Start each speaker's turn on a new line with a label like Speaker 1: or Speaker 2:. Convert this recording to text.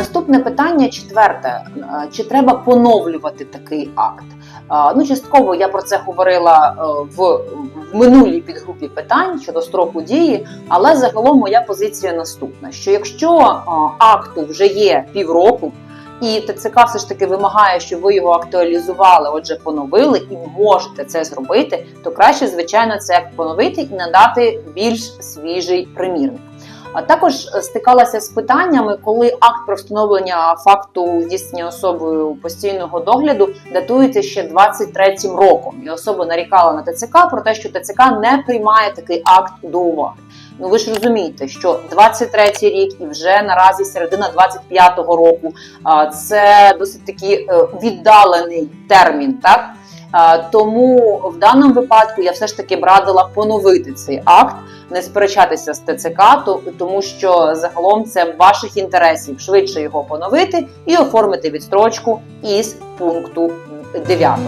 Speaker 1: Наступне питання четверте: Е, чи треба поновлювати такий акт? Е, Ну, частково я про це говорила е, в, в минулій підгрупі питань щодо строку дії, але загалом моя позиція наступна: що якщо акту вже є півроку, і ТЦК все ж таки вимагає, щоб ви його актуалізували, отже, поновили, і можете це зробити, то краще, звичайно, це поновити і надати більш свіжий примірник. А також е, стикалася з питаннями, коли акт про встановлення факту здійснення особою постійного догляду датується ще 23-м роком, і особа нарікала на ТЦК про те, що ТЦК не приймає такий акт до уваги. Ну ви ж розумієте, що 23-й рік і вже наразі середина 25-го року це досить таки е, віддалений термін, так. А, Тому в даному випадку я все ж таки б радила поновити цей акт, не сперечатися з ТЦК, то- тому що загалом це в ваших інтересів швидше його поновити і оформити відстрочку із пункту 9.